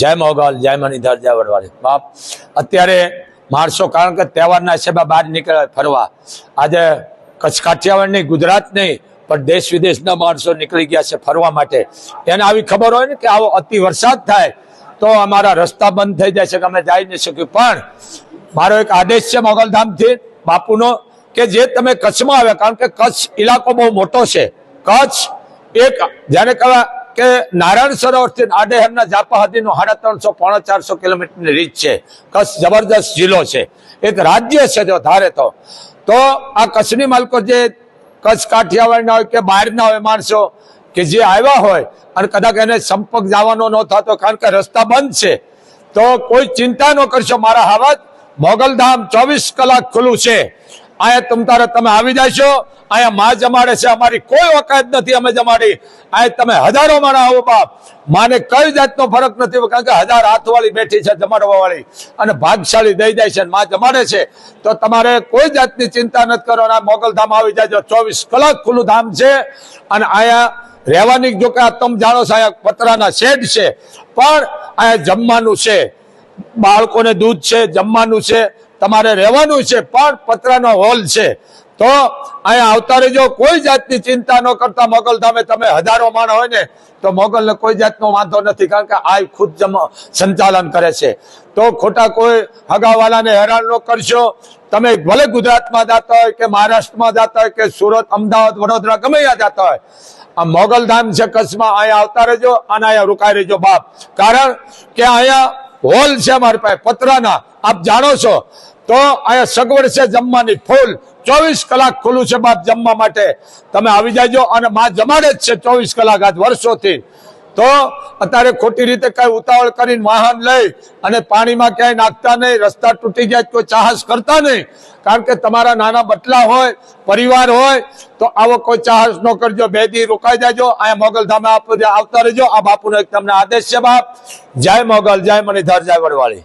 જય મોગલ, જય મણિધર, જય વડવાળી બાપ, અત્યારે માણસો, કારણ કે તહેવારના હિસાબે બહાર નીકળે ફરવા. આજે કચ્છ કાઠિયાવાડ નહીં, ગુજરાત નહીં, પણ દેશ વિદેશના માણસો નીકળી ગયા છે ફરવા માટે. એને આવી ખબર હોય ને કે આવો અતિ વરસાદ થાય, તો અમારા રસ્તા બંધ થઈ જાય છે કે અમે જઈ નહીં શક્યું પણ મારો એક આદેશ છે મોગલધામથી, બાપુનો, કે જે તમે કચ્છમાં આવ્યા, કારણ કે કચ્છ ઇલાકો બહુ મોટો છે. કચ્છ એક, જેને કહેવાય કે નારાયણ સરોવરથી આડેહરના જાપા સુધીનો સાડા ત્રણસો, પોણા ચારસો કિલોમીટરની રીત છે. કચ્છ જબરદસ્ત જિલ્લો છે. એક રાજ્ય છે જો ધારે તો. તો આ કચ્છની માલકો જે કચ્છ કાઠિયાવાડના હોય કે બહારના હોય માણસો કે જે આવ્યા હોય અને કદાચ એને સંપર્ક જવાનો ન થતો કારણ કે રસ્તા બંધ છે, તો કોઈ ચિંતા ન કરશો. મારા હાવત મોગલધામ ચોવીસ કલાક ખુલ્લું છે. અહીંયા તમ તારે તમે આવી જશો. અહીંયા માં જમાડે છે. અમારી કોઈ વકાત નથી. અમે જમાડી. અહીંયા તમે હજારો માણા આવો બાપ. માને કઈ જાતનો ફરક નથી. કારણ કે હજાર હાથવાળી બેઠી છે જમાડવા વાળી અને ભાગશાળી દઈ જાય છે માં જમાડે છે. તો તમારે કોઈ જાતની ચિંતા નથી કરવાના. મોગલધામ આવી જાય ચોવીસ કલાક ખુલ્લું ધામ છે. અને અહીંયા રહેવાની જો કે તમે જાણો છો અહીંયા પતરાના શેડ છે. પણ અહીંયા જમવાનું છે. બાળકોને દૂધ છે, જમવાનું છે. તમારે રહેવાનું છે, પણ પતરાનો હોલ છે. તો અહીંયા આવતા રહેજો, કોઈ જાતની ચિંતા ન કરતા મોગલધામે તમે હજારો માણ હોય ને, તો મોગલને કોઈ જાતનો વાંધો નથી, કારણ કે આ ખુદ સંચાલન કરે છે. તો ખોટા કોઈ હગાવાલાને હેરાન ન કરશો. તમે ભલે ગુજરાતમાં જતા હોય કે મહારાષ્ટ્રમાં જતા હોય કે સુરત, અમદાવાદ, વડોદરા, ગમે ત્યાં જતા હોય, આ મોગલધામ છે કચ્છમાં, અહીંયા આવતા રહેજો અને અહીંયા રોકાઈ રહેજો બાપ. કારણ કે અહીંયા હોલ છે અમારી પાસે, પતરાના. આપ જાણો છો? તો અહીંયા સગવડ છે જમવાની, ફૂલ. ચોવીસ કલાક ખુલ્લું છે બાપ જમવા માટે. તમે આવી જાજો અને માં જમાડે જ છે ચોવીસ કલાક આજ વર્ષોથી. તો અત્યારે ખોટી રીતે કઈ ઉતાવળ કરીને વાહન લઈ અને પાણીમાં ક્યાંય નાખતા નહીં, રસ્તા તૂટી જાય તો ચાહસ કરતા નહીં. કારણ કે તમારા નાના બટલા હોય, પરિવાર હોય, તો આવો કોઈ ચાહસ ન કરજો, બે દી રોકાઈ જાજો, અહીંયા મોગલધામે આવતા રહેજો. આ બાપુનો એક તમને આદેશ છે બાપ. જય મોગલ, જય મણિધર, જય વડવાળી.